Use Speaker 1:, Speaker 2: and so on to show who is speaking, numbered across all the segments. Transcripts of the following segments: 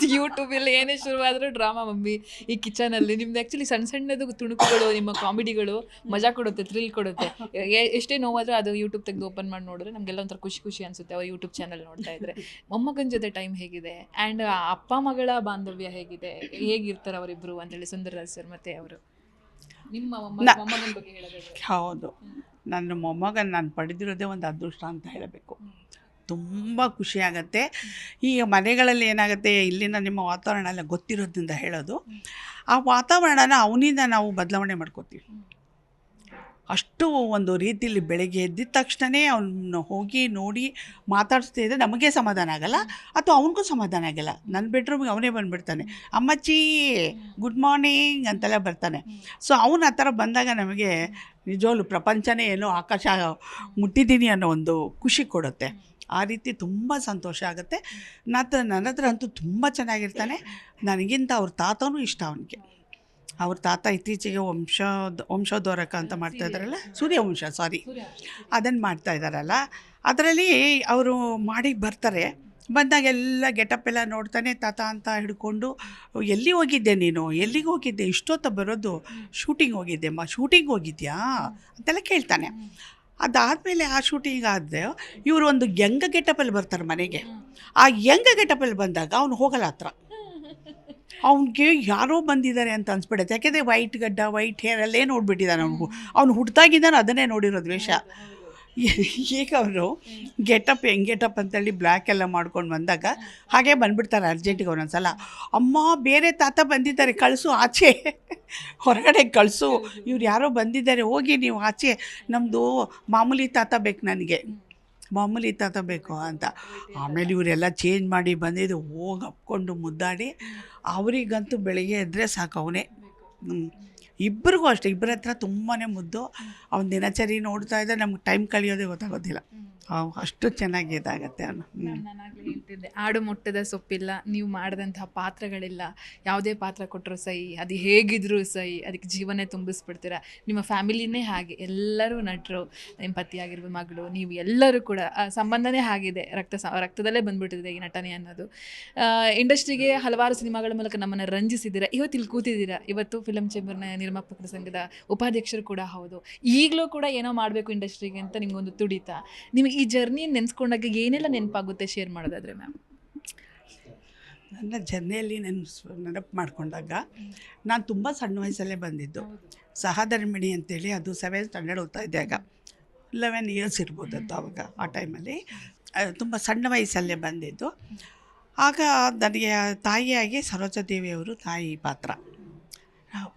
Speaker 1: ನಿಮ್ದು ಯೂಟ್ಯೂಬಲ್ಲಿ ಏನೇ ಶುರುವಾದರೂ ಡ್ರಾಮಾ ಮಮ್ಮಿ ಈ ಕಿಚನಲ್ಲಿ ನಿಮ್ದು ಆ್ಯಕ್ಚುಲಿ ಸಣ್ಣ ಸಣ್ಣದು ತುಣುಕುಗಳು ನಿಮ್ಮ ಕಾಮಿಡಿಗಳು ಮಜಾ ಕೊಡುತ್ತೆ ಥ್ರಿಲ್ ಕೊಡುತ್ತೆ. ಎಷ್ಟೇ ನೋವಾದರೂ ಅದು ಯೂಟ್ಯೂಬ್ ತೆಗೆದು ಓಪನ್ ಮಾಡಿ ನೋಡಿದ್ರೆ ನಮಗೆಲ್ಲ ಒಂಥರ ಖುಷಿ ಖುಷಿ ಅನಿಸುತ್ತೆ. ಅವ್ರ ಯೂಟ್ಯೂಬ್ ಚಾನಲ್ ನೋಡ್ತಾ ಇದ್ರೆ. ಮೊಮ್ಮಗನ ಜೊತೆ ಟೈಮ್ ಹೇಗಿದೆ? ಆ್ಯಂಡ್ ಅಪ್ಪ ಮಗಳ ಬಾಂಧವ್ಯ ಹೇಗಿದೆ? ಹೇಗಿರ್ತಾರೆ ಅವರಿಬ್ಬರು ಅಂತೇಳಿ ಸುಂದರರಾಜ್ ಸರ್ ಮತ್ತೆ ಅವರು? ನಿಮ್ಮ ಮೊಮ್ಮ- ಮೊಮ್ಮಗನ ಬಗ್ಗೆ
Speaker 2: ಹೌದು. ನನ್ನ ಮೊಮ್ಮಗನ್ ನಾನು ಪಡೆದಿರೋದೇ ಒಂದು ಅದೃಷ್ಟ ಅಂತ ಹೇಳಬೇಕು. ತುಂಬ ಖುಷಿಯಾಗತ್ತೆ ಈಗ ಮನೆಗಳಲ್ಲಿ ಏನಾಗುತ್ತೆ ಇಲ್ಲಿನ ನಿಮ್ಮ ವಾತಾವರಣ ಎಲ್ಲ ಗೊತ್ತಿರೋದ್ರಿಂದ ಹೇಳೋದು ಆ ವಾತಾವರಣನ ಅವನಿಂದ ನಾವು ಬದಲಾವಣೆ ಮಾಡ್ಕೋತೀವಿ. ಅಷ್ಟು ಒಂದು ರೀತಿಯಲ್ಲಿ ಬೆಳಗ್ಗೆ ಎದ್ದಿದ ತಕ್ಷಣವೇ ಅವನ್ನ ಹೋಗಿ ನೋಡಿ ಮಾತಾಡಿಸ್ತಾ ಇದ್ದರೆ ನಮಗೆ ಸಮಾಧಾನ ಆಗಲ್ಲ ಅಥವಾ ಅವನಿಗೂ ಸಮಾಧಾನ ಆಗಲ್ಲ. ನನ್ನ ಬೆಡ್ರೂಮ್ಗೆ ಅವನೇ ಬಂದುಬಿಡ್ತಾನೆ. ಅಮ್ಮಚ್ಚಿ ಗುಡ್ ಮಾರ್ನಿಂಗ್ ಅಂತೆಲ್ಲ ಬರ್ತಾನೆ. ಸೊ ಅವನು ಆ ಥರ ಬಂದಾಗ ನಮಗೆ ನಿಜವಾಗ್ಲೂ ಪ್ರಪಂಚನೇ ಏನೋ ಆಕಾಶ ಮುಟ್ಟಿದ್ದೀನಿ ಅನ್ನೋ ಒಂದು ಖುಷಿ ಕೊಡುತ್ತೆ. ಆ ರೀತಿ ತುಂಬ ಸಂತೋಷ ಆಗುತ್ತೆ. ನನ್ನ ನನ್ನ ಹತ್ರ ಅಂತೂ ತುಂಬ ಚೆನ್ನಾಗಿರ್ತಾನೆ. ನನಗಿಂತ ಅವ್ರ ತಾತನೂ ಇಷ್ಟ ಅವನಿಗೆ. ಅವ್ರ ತಾತ ಇತ್ತೀಚೆಗೆ ವಂಶ ವಂಶೋದ್ವಾರಕ ಅಂತ ಮಾಡ್ತಾ ಇದ್ದಾರಲ್ಲ? ಸೂರ್ಯವಂಶ ಸಾರಿ ಅದನ್ನು ಮಾಡ್ತಾ ಇದ್ದಾರಲ್ಲ. ಅದರಲ್ಲಿ ಅವರು ಮಾಡಿ ಬರ್ತಾರೆ. ಬಂದಾಗ ಎಲ್ಲ ಗೆಟಪ್ ಎಲ್ಲ ನೋಡ್ತಾನೆ ತಾತ ಅಂತ ಹಿಡ್ಕೊಂಡು ಎಲ್ಲಿ ಹೋಗಿದ್ದೆ ನೀನು? ಎಲ್ಲಿಗೆ ಹೋಗಿದ್ದೆ? ಇಷ್ಟೊತ್ತ ಬರೋದು ಶೂಟಿಂಗ್ ಹೋಗಿದ್ದೆ ಅಮ್ಮ. ಶೂಟಿಂಗ್ ಹೋಗಿದ್ಯಾ? ಅಂತೆಲ್ಲ ಕೇಳ್ತಾನೆ. ಅದಾದಮೇಲೆ ಆ ಶೂಟಿಂಗ್ ಆದರೆ ಇವರು ಒಂದು ಯಂಗ ಗೆಟಪಲ್ಲಿ ಬರ್ತಾರೆ ಮನೆಗೆ. ಆ ಯಂಗ ಗೆಟಪಲ್ಲಿ ಬಂದಾಗ ಅವನು ಹೋಗಲ್ಲ ಹತ್ರ. ಅವನಿಗೆ ಯಾರೋ ಬಂದಿದ್ದಾರೆ ಅಂತ ಅನ್ಸ್ಬಿಡುತ್ತೆ. ಯಾಕೆಂದರೆ ವೈಟ್ ಗಡ್ಡ ವೈಟ್ ಹೇರ್ ಅಲ್ಲೇ ನೋಡಿಬಿಟ್ಟಿದ್ದಾನೆ ಅವನು ಅವ್ನು ಹುಟ್ಟಿದಾಗಿದ್ದಾನೆ ಅದನ್ನೇ ನೋಡಿರೋ ವೇಷ ಈಗ ಅವರು ಗೆಟಪ್ ಹೆಂಗ್ ಗೆಟಪ್ ಅಂತೇಳಿ ಬ್ಲ್ಯಾಕ್ ಎಲ್ಲ ಮಾಡ್ಕೊಂಡು ಬಂದಾಗ ಹಾಗೆ ಬಂದ್ಬಿಡ್ತಾರೆ ಅರ್ಜೆಂಟಿಗೆ ಒಂದೊಂದ್ಸಲ. ಅಮ್ಮ ಬೇರೆ ತಾತ ಬಂದಿದ್ದಾರೆ ಕಳಿಸು ಆಚೆ. ಹೊರಗಡೆ ಕಳಿಸು. ಇವ್ರು ಯಾರೋ ಬಂದಿದ್ದಾರೆ ಹೋಗಿ ನೀವು ಆಚೆ. ನಮ್ಮದು ಮಾಮೂಲಿ ತಾತ ಬೇಕು ನನಗೆ. ಮಾಮೂಲಿ ತಾತ ಬೇಕು ಅಂತ. ಆಮೇಲೆ ಇವರೆಲ್ಲ ಚೇಂಜ್ ಮಾಡಿ ಬಂದಿದ್ದು ಹೋಗಿ ಹಪ್ಕೊಂಡು ಮುದ್ದಾಡಿ. ಅವರಿಗಂತೂ ಬೆಳಿಗ್ಗೆ ಎದ್ದರೆ ಸಾಕು ಅವನೇ. ಇಬ್ಬರಿಗೂ ಅಷ್ಟೇ ಇಬ್ಬರ ಹತ್ರ ತುಂಬಾ ಮುದ್ದು. ಅವನ ದಿನಚರಿ ನೋಡ್ತಾ ಇದ್ದರೆ ನಮ್ಗೆ ಟೈಮ್ ಕಳಿಯೋದೇ ಗೊತ್ತಾಗೋದಿಲ್ಲ. ಅಷ್ಟು ಚೆನ್ನಾಗಿ ಇದಾಗತ್ತೆ
Speaker 1: ನಾನಾಗಲೇ ಹೇಳ್ತಿದ್ದೆ, ಆಡು ಮುಟ್ಟದ ಸೊಪ್ಪಿಲ್ಲ, ನೀವು ಮಾಡಿದಂತಹ ಪಾತ್ರಗಳಿಲ್ಲ, ಯಾವುದೇ ಪಾತ್ರ ಕೊಟ್ಟರು ಸೈ, ಅದು ಹೇಗಿದ್ರು ಸೈ, ಅದಕ್ಕೆ ಜೀವನೇ ತುಂಬಿಸ್ಬಿಡ್ತೀರ. ನಿಮ್ಮ ಫ್ಯಾಮಿಲಿನೇ ಹಾಗೆ, ಎಲ್ಲರೂ ನಟರು ನಿಮ್ಮ ಪತಿ ಆಗಿರ್ಬೋದು ಮಗಳು, ನೀವು ಎಲ್ಲರೂ ಕೂಡ ಸಂಬಂಧನೇ ಆಗಿದೆ ರಕ್ತ ರಕ್ತದಲ್ಲೇ ಬಂದ್ಬಿಟ್ಟಿದೆ ಈ ನಟನೆ ಅನ್ನೋದು. ಇಂಡಸ್ಟ್ರಿಗೆ ಹಲವಾರು ಸಿನಿಮಾಗಳ ಮೂಲಕ ನಮ್ಮನ್ನು ರಂಜಿಸಿದ್ದೀರಾ ಇವತ್ತು ಇಲ್ಲಿ ಕೂತಿದ್ದೀರಾ? ಇವತ್ತು ಫಿಲಮ್ ಚೇಂಬರ್ನ ನಿರ್ಮಾಪಕರ ಸಂಘದ ಉಪಾಧ್ಯಕ್ಷರು ಕೂಡ ಹೌದು. ಈಗಲೂ ಕೂಡ ಏನೋ ಮಾಡಬೇಕು ಇಂಡಸ್ಟ್ರಿಗೆ ಅಂತ ನಿಮಗೊಂದು ತುಡಿತ. ನಿಮಗೆ ಈ ಜರ್ನಿ ನೆನೆಸ್ಕೊಂಡಾಗ ಏನೆಲ್ಲ ನೆನಪಾಗುತ್ತೆ ಶೇರ್ ಮಾಡೋದಾದ್ರೆ ಮ್ಯಾಮ್
Speaker 2: ನನ್ನ ಜರ್ನಿಯಲ್ಲಿ ನೆನಪು ನೆನಪು ಮಾಡಿಕೊಂಡಾಗ ನಾನು ತುಂಬ ಸಣ್ಣ ವಯಸ್ಸಲ್ಲೇ ಬಂದಿದ್ದು. ಸಹಧರ್ಮಿಣಿ ಅಂತೇಳಿ ಅದು ಸೆವೆನ್ ಸ್ಟ್ಯಾಂಡರ್ಡ್ ಓದ್ತಾ ಇದ್ದಾಗ ಲೆವೆನ್ ಇಯರ್ಸ್ ಇರ್ಬೋದು ಅದು ಆವಾಗ ಆ ಟೈಮಲ್ಲಿ ತುಂಬ ಸಣ್ಣ ವಯಸ್ಸಲ್ಲೇ ಬಂದಿದ್ದು. ಆಗ ನನಗೆ ತಾಯಿಯಾಗಿ ಸರೋಜಾದೇವಿಯವರು ತಾಯಿ ಪಾತ್ರ.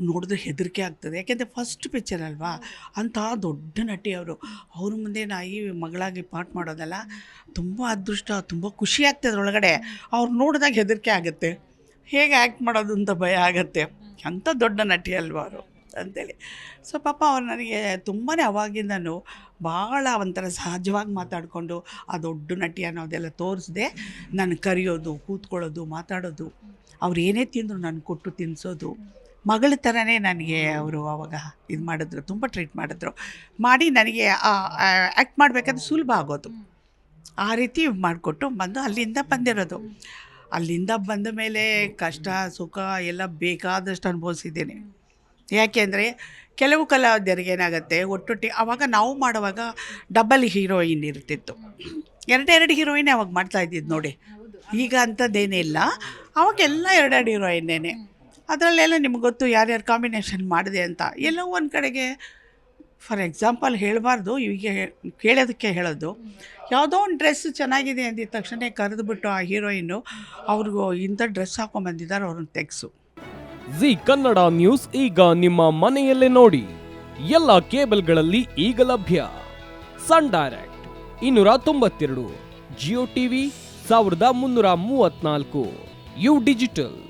Speaker 2: ನೋಡಿದ್ರೆ ಹೆದರಿಕೆ ಆಗ್ತದೆ. ಯಾಕೆಂದರೆ ಫಸ್ಟ್ ಪಿಕ್ಚರ್ ಅಲ್ವಾ? ಅಂಥ ದೊಡ್ಡ ನಟಿ ಅವರು. ಅವ್ರ ಮುಂದೆ ನಾಯಿ ಮಗಳಾಗಿ ಪಾಠ ಮಾಡೋದಲ್ಲ ತುಂಬ ಅದೃಷ್ಟ, ತುಂಬ ಖುಷಿ ಆಗ್ತದೆ ಒಳಗಡೆ ಅವ್ರು ನೋಡಿದಾಗ ಹೆದರಿಕೆ ಆಗುತ್ತೆ. ಹೇಗೆ ಆ್ಯಕ್ಟ್ ಮಾಡೋದು ಅಂತ ಭಯ ಆಗುತ್ತೆ. ಅಂಥ ದೊಡ್ಡ ನಟಿ ಅಲ್ವಾ ಅವರು ಅಂತೇಳಿ. ಸೊ ಪಾಪ ಅವ್ರು ನನಗೆ ತುಂಬಾ ಅವಾಗಿಂದನೂ ಭಾಳ ಒಂಥರ ಸಹಜವಾಗಿ ಮಾತಾಡಿಕೊಂಡು ಆ ದೊಡ್ಡ ನಟಿ ಅನ್ನೋದೆಲ್ಲ ತೋರಿಸ್ದೆ ನಾನು ಕರೆಯೋದು, ಕೂತ್ಕೊಳ್ಳೋದು, ಮಾತಾಡೋದು. ಅವ್ರು ಏನೇ ತಿಂದರು ನಾನು ಕೊಟ್ಟು ತಿನ್ನಿಸೋದು ಮಗಳ ಥರನೇ ನನಗೆ ಅವರು ಅವಾಗ ಇದು ಮಾಡಿದ್ರು ತುಂಬ ಟ್ರೀಟ್ ಮಾಡಿದ್ರು. ಮಾಡಿ ನನಗೆ ಆ್ಯಕ್ಟ್ ಮಾಡಬೇಕಾದ್ರೆ ಸುಲಭ ಆಗೋದು. ಆ ರೀತಿ ಮಾಡಿಕೊಟ್ಟು ಬಂದು ಅಲ್ಲಿಂದ ಬಂದಿರೋದು. ಅಲ್ಲಿಂದ ಬಂದ ಮೇಲೆ ಕಷ್ಟ ಸುಖ ಎಲ್ಲ ಬೇಕಾದಷ್ಟು ಅನುಭವಿಸಿದ್ದೀನಿ. ಯಾಕೆಂದರೆ ಕೆಲವು ಕಲಾವಿದರಿಗೆ ಏನಾಗುತ್ತೆ ಒಟ್ಟೊಟ್ಟಿ ಆವಾಗ ನಾವು ಮಾಡುವಾಗ ಡಬಲ್ ಹೀರೋಯಿನ್ ಇರ್ತಿತ್ತು. ಎರಡೆರಡು ಹೀರೋಯಿನ್ ಅವಾಗ ಮಾಡ್ತಾ ಇದ್ದಿದ್ದು ನೋಡಿ. ಈಗ ಅಂಥದ್ದೇನಿಲ್ಲ. ಅವಾಗೆಲ್ಲ ಎರಡೆರಡು ಹೀರೋಯಿನ್ನೇನೆ ಅದರಲ್ಲೆಲ್ಲ ನಿಮ್ಗೆ ಗೊತ್ತು ಯಾರ್ಯಾರು ಕಾಂಬಿನೇಷನ್ ಮಾಡಿದೆ ಅಂತ. ಎಲ್ಲೋ ಒಂದು ಕಡೆಗೆ ಫಾರ್ ಎಕ್ಸಾಂಪಲ್ ಹೇಳಬಾರ್ದು ಈಗ ಹೇ- ಕೇಳೋದಕ್ಕೆ ಹೇಳೋದು. ಯಾವುದೋ ಒಂದು ಡ್ರೆಸ್ ಚೆನ್ನಾಗಿದೆ ಅಂದಿದ ತಕ್ಷಣ ಕರೆದುಬಿಟ್ಟು ಆ ಹೀರೋಯಿನ್ನು ಅವ್ರಿಗೂ ಇಂಥ ಡ್ರೆಸ್ ಹಾಕೊಂಬಂದಿದ್ದಾರೆ ಅವ್ರನ್ನ ತೆಗ್ಸು.
Speaker 3: ಜಿ ಕನ್ನಡ ನ್ಯೂಸ್ ಈಗ ನಿಮ್ಮ ಮನೆಯಲ್ಲೇ ನೋಡಿ. ಎಲ್ಲ ಕೇಬಲ್ಗಳಲ್ಲಿ ಈಗ ಲಭ್ಯ. ಸನ್ ಡೈರೆಕ್ಟ್ ಇನ್ನೂರ ತೊಂಬತ್ತೆರಡು, ಜಿಯೋ ಟಿವಿ ಸಾವಿರದ ಮುನ್ನೂರ ಮೂವತ್ನಾಲ್ಕು ಯು ಡಿಜಿಟಲ್.